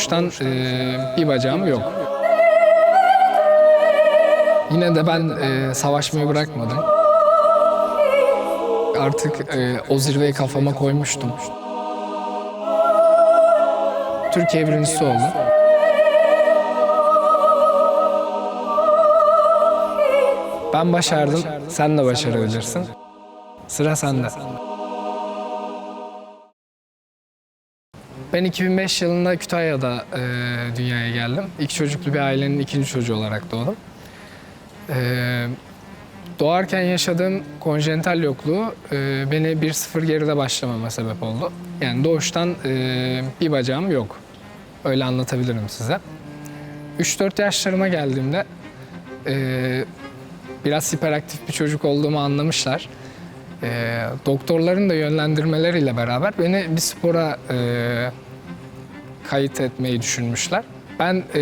doğuştan e, bir bacağım yok. Yine de ben e, savaşmayı bırakmadım. Artık e, o zirveyi kafama koymuştum. Türkiye birincisi oldum. Ben başardım, sen de başarabilirsin. Sıra sende. Ben 2005 yılında Kütahya'da e, dünyaya geldim. İlk çocuklu bir ailenin ikinci çocuğu olarak doğdum. E, doğarken yaşadığım konjenital yokluğu e, beni 1-0 geride başlamama sebep oldu. Yani doğuştan e, bir bacağım yok. Öyle anlatabilirim size. 3-4 yaşlarıma geldiğimde e, biraz hiperaktif bir çocuk olduğumu anlamışlar. E, doktorların da yönlendirmeleriyle beraber beni bir spora e, kayıt etmeyi düşünmüşler. Ben e,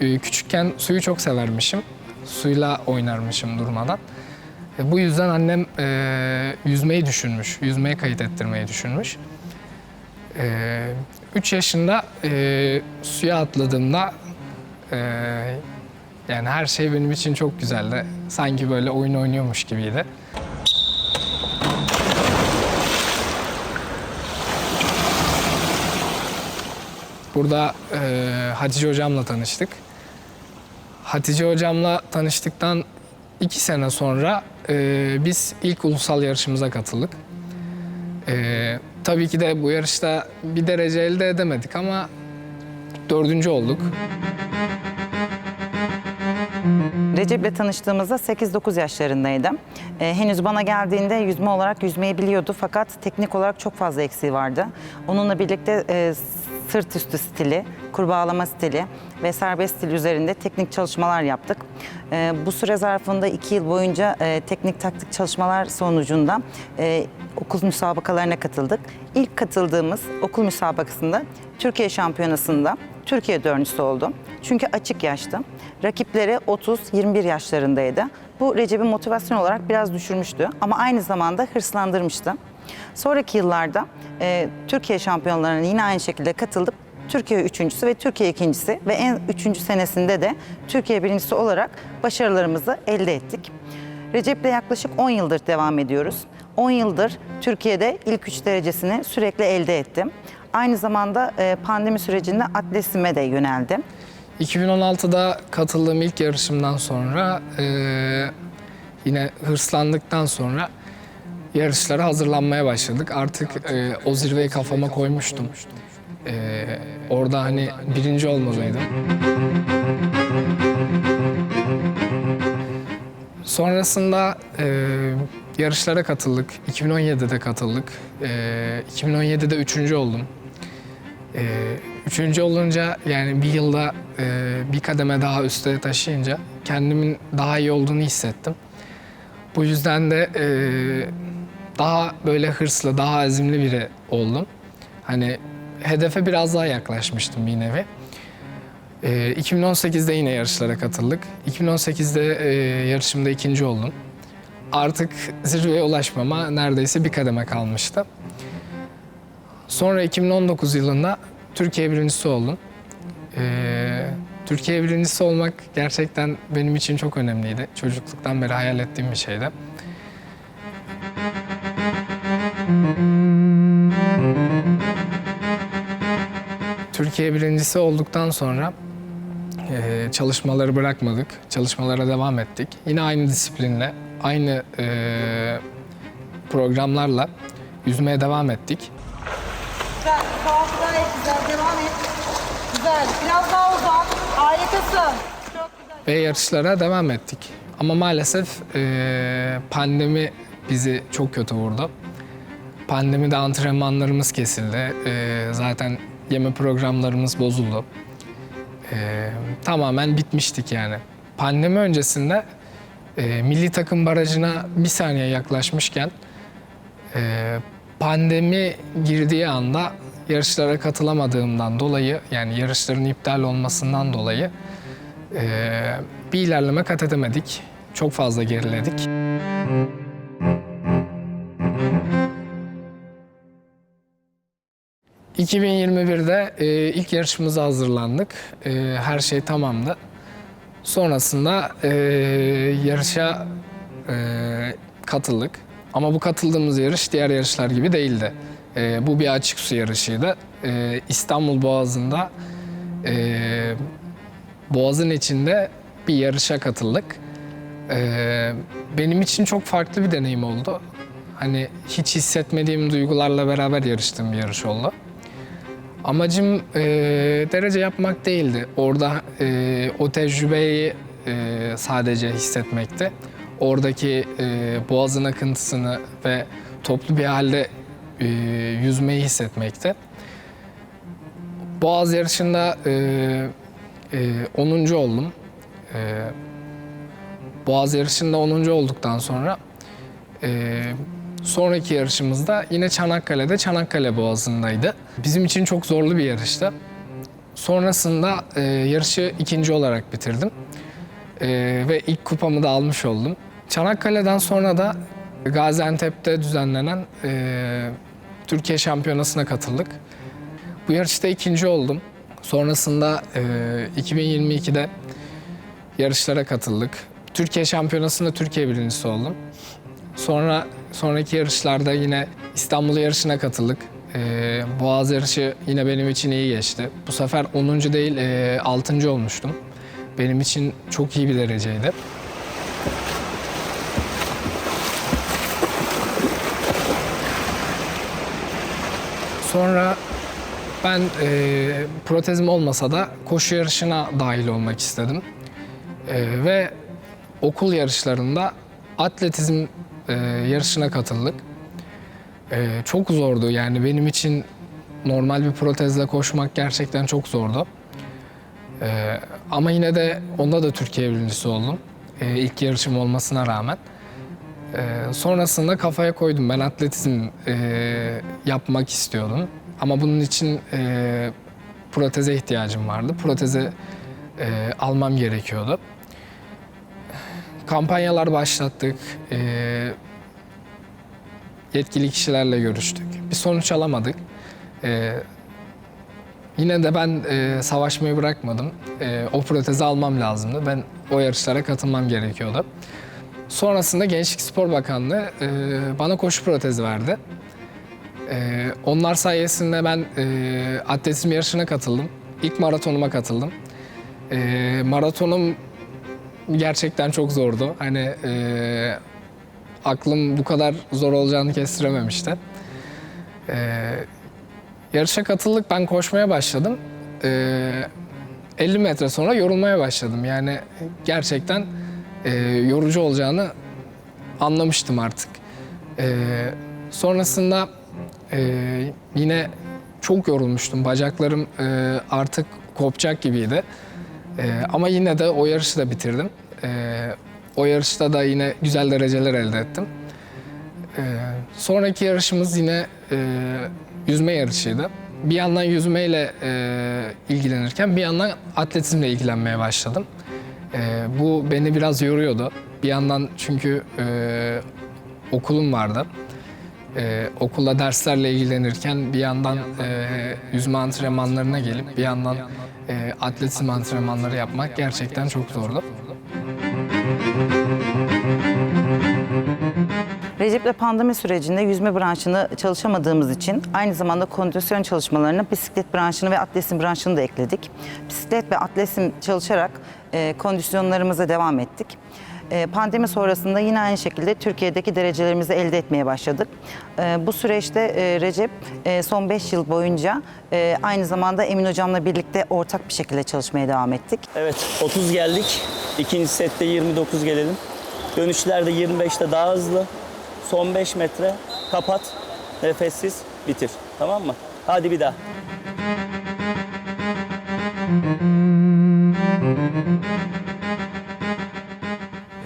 e, küçükken suyu çok severmişim. Suyla oynarmışım durmadan. E, bu yüzden annem e, yüzmeyi düşünmüş, yüzmeye kayıt ettirmeyi düşünmüş. 3 yaşında e, suya atladığımda e, yani her şey benim için çok güzeldi. Sanki böyle oyun oynuyormuş gibiydi. Burada e, Hatice hocamla tanıştık. Hatice hocamla tanıştıktan iki sene sonra e, biz ilk ulusal yarışımıza katıldık. E, tabii ki de bu yarışta bir derece elde edemedik ama dördüncü olduk. Recep'le tanıştığımızda 8-9 yaşlarındaydım. Ee, henüz bana geldiğinde yüzme olarak yüzmeyi biliyordu fakat teknik olarak çok fazla eksiği vardı. Onunla birlikte e, sırt üstü stili, kurbağalama stili ve serbest stil üzerinde teknik çalışmalar yaptık. Ee, bu süre zarfında 2 yıl boyunca e, teknik taktik çalışmalar sonucunda e, okul müsabakalarına katıldık. İlk katıldığımız okul müsabakasında Türkiye Şampiyonası'nda Türkiye dördüncüsü oldum. Çünkü açık yaştım. Rakipleri 30-21 yaşlarındaydı. Bu Recep'i motivasyon olarak biraz düşürmüştü ama aynı zamanda hırslandırmıştı. Sonraki yıllarda e, Türkiye şampiyonlarına yine aynı şekilde katıldık. Türkiye üçüncüsü ve Türkiye ikincisi ve en üçüncü senesinde de Türkiye birincisi olarak başarılarımızı elde ettik. Recep'le yaklaşık 10 yıldır devam ediyoruz. 10 yıldır Türkiye'de ilk üç derecesini sürekli elde ettim. Aynı zamanda e, pandemi sürecinde atletizme de yöneldim. 2016'da katıldığım ilk yarışımdan sonra e, yine hırslandıktan sonra yarışlara hazırlanmaya başladık. Artık e, o zirveyi kafama koymuştum. Orada hani birinci olmalıydım. Sonrasında e, yarışlara katıldık. 2017'de katıldık. E, 2017'de üçüncü oldum. E, üçüncü olunca yani bir yılda e, bir kademe daha üste taşıyınca kendimin daha iyi olduğunu hissettim. Bu yüzden de e, daha böyle hırslı, daha azimli biri oldum. Hani hedefe biraz daha yaklaşmıştım bir nevi. E, 2018'de yine yarışlara katıldık. 2018'de e, yarışımda ikinci oldum. Artık zirveye ulaşmama neredeyse bir kademe kalmıştı. Sonra 2019 yılında Türkiye birincisi oldum. Ee, Türkiye birincisi olmak gerçekten benim için çok önemliydi. Çocukluktan beri hayal ettiğim bir şeydi. Türkiye birincisi olduktan sonra e, çalışmaları bırakmadık. Çalışmalara devam ettik. Yine aynı disiplinle, aynı e, programlarla yüzmeye devam ettik. Güzel, güzel. Devam. Biraz daha uzan. Harikasın. Ve yarışlara devam ettik. Ama maalesef e, pandemi bizi çok kötü vurdu. Pandemide antrenmanlarımız kesildi. E, zaten yeme programlarımız bozuldu. E, tamamen bitmiştik yani. Pandemi öncesinde e, milli takım barajına bir saniye yaklaşmışken e, pandemi girdiği anda yarışlara katılamadığımdan dolayı yani yarışların iptal olmasından dolayı ee, bir ilerleme kat edemedik. Çok fazla geriledik. 2021'de e, ilk yarışımıza hazırlandık. E, her şey tamamdı. Sonrasında e, yarışa e, katıldık. Ama bu katıldığımız yarış diğer yarışlar gibi değildi. E, bu bir açık su yarışıydı. E, İstanbul Boğazı'nda e, Boğaz'ın içinde bir yarışa katıldık. E, benim için çok farklı bir deneyim oldu. Hani hiç hissetmediğim duygularla beraber yarıştığım bir yarış oldu. Amacım e, derece yapmak değildi. Orada e, o tecrübeyi e, sadece hissetmekti. Oradaki e, boğazın akıntısını ve toplu bir halde e, yüzmeyi hissetmekti. Boğaz yarışında e, e, 10. oldum. E, Boğaz yarışında 10. olduktan sonra e, sonraki yarışımızda yine Çanakkale'de Çanakkale Boğazı'ndaydı. Bizim için çok zorlu bir yarıştı. Sonrasında e, yarışı ikinci olarak bitirdim. E, ve ilk kupamı da almış oldum. Çanakkale'den sonra da Gaziantep'te düzenlenen e, Türkiye Şampiyonası'na katıldık. Bu yarışta ikinci oldum. Sonrasında e, 2022'de yarışlara katıldık. Türkiye Şampiyonası'nda Türkiye birincisi oldum. Sonra sonraki yarışlarda yine İstanbul yarışına katıldık. Ee, Boğaz yarışı yine benim için iyi geçti. Bu sefer 10. değil e, 6. olmuştum. Benim için çok iyi bir dereceydi. Sonra ben e, protezim olmasa da koşu yarışına dahil olmak istedim. E, ve okul yarışlarında atletizm e, yarışına katıldık. E, çok zordu yani benim için normal bir protezle koşmak gerçekten çok zordu. E, ama yine de onda da Türkiye birincisi oldum. E, ilk yarışım olmasına rağmen. E, sonrasında kafaya koydum ben atletizm e, yapmak istiyordum. Ama bunun için e, proteze ihtiyacım vardı. Proteze e, almam gerekiyordu kampanyalar başlattık. Ee, yetkili kişilerle görüştük. Bir sonuç alamadık. Ee, yine de ben e, savaşmayı bırakmadım. Ee, o protezi almam lazımdı. Ben o yarışlara katılmam gerekiyordu. Sonrasında Gençlik Spor Bakanlığı e, bana koşu protezi verdi. E, onlar sayesinde ben e, atletizm yarışına katıldım. İlk maratonuma katıldım. Maratonum gerçekten çok zordu. Hani aklım bu kadar zor olacağını kestirememişti. E, yarışa katıldık, ben koşmaya başladım. E, 50 metre sonra yorulmaya başladım. Yani gerçekten e, yorucu olacağını anlamıştım artık. E, sonrasında e, yine çok yorulmuştum. Bacaklarım e, artık kopacak gibiydi. Ee, ama yine de o yarışı da bitirdim. Ee, o yarışta da yine güzel dereceler elde ettim. Ee, sonraki yarışımız yine e, yüzme yarışıydı. Bir yandan yüzmeyle e, ilgilenirken bir yandan atletizmle ilgilenmeye başladım. Ee, bu beni biraz yoruyordu. Bir yandan çünkü e, okulum vardı. Ee, okulda derslerle ilgilenirken bir yandan e, yüzme antrenmanlarına gelip bir yandan e, atletizm antrenmanları yapmak gerçekten çok zordu. Recep'le pandemi sürecinde yüzme branşını çalışamadığımız için aynı zamanda kondisyon çalışmalarına bisiklet branşını ve atletizm branşını da ekledik. Bisiklet ve atletizm çalışarak e, kondisyonlarımıza devam ettik. E, pandemi sonrasında yine aynı şekilde Türkiye'deki derecelerimizi elde etmeye başladık. E, bu süreçte e, Recep e, son 5 yıl boyunca e, aynı zamanda Emin Hocam'la birlikte ortak bir şekilde çalışmaya devam ettik. Evet 30 geldik. İkinci sette 29 gelelim. Dönüşlerde 25'te daha hızlı. Son 5 metre kapat. Nefessiz bitir. Tamam mı? Hadi bir daha.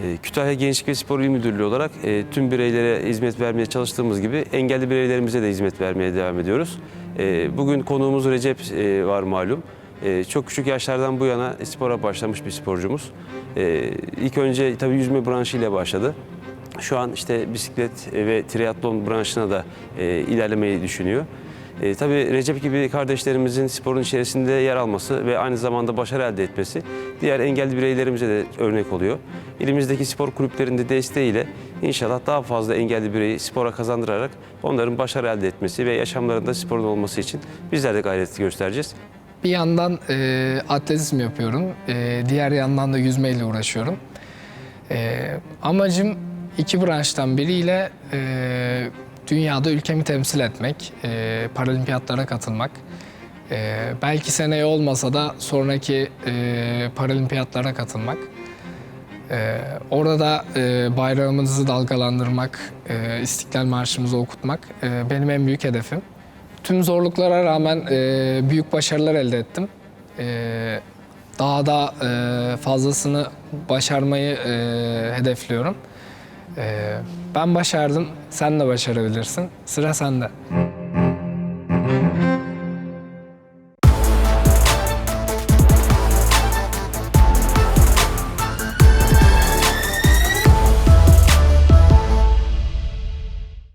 Ee, Kütahya Gençlik ve Spor İl Müdürlüğü olarak e, tüm bireylere hizmet vermeye çalıştığımız gibi engelli bireylerimize de hizmet vermeye devam ediyoruz. E, Bugün konuğumuz Recep e, var malum. E, Çok küçük yaşlardan bu yana spora başlamış bir sporcumuz. E, İlk önce tabii yüzme branşıyla başladı. Şu an işte bisiklet ve triatlon branşına da e, ilerlemeyi düşünüyor. E, tabii Recep gibi kardeşlerimizin sporun içerisinde yer alması ve aynı zamanda başarı elde etmesi diğer engelli bireylerimize de örnek oluyor. İlimizdeki spor kulüplerinde desteğiyle inşallah daha fazla engelli bireyi spora kazandırarak onların başarı elde etmesi ve yaşamlarında sporun olması için bizler de gayret göstereceğiz. Bir yandan e, atletizm yapıyorum, e, diğer yandan da yüzmeyle uğraşıyorum. E, amacım iki branştan biriyle e, dünyada ülkemi temsil etmek, e, paralimpiyatlara katılmak. E, belki seneye olmasa da sonraki e, paralimpiyatlara katılmak. E, orada da e, bayrağımızı dalgalandırmak, e, İstiklal Marşımızı okutmak e, benim en büyük hedefim. Tüm zorluklara rağmen e, büyük başarılar elde ettim. E, daha da e, fazlasını başarmayı e, hedefliyorum. E, ben başardım, sen de başarabilirsin. Sıra sende.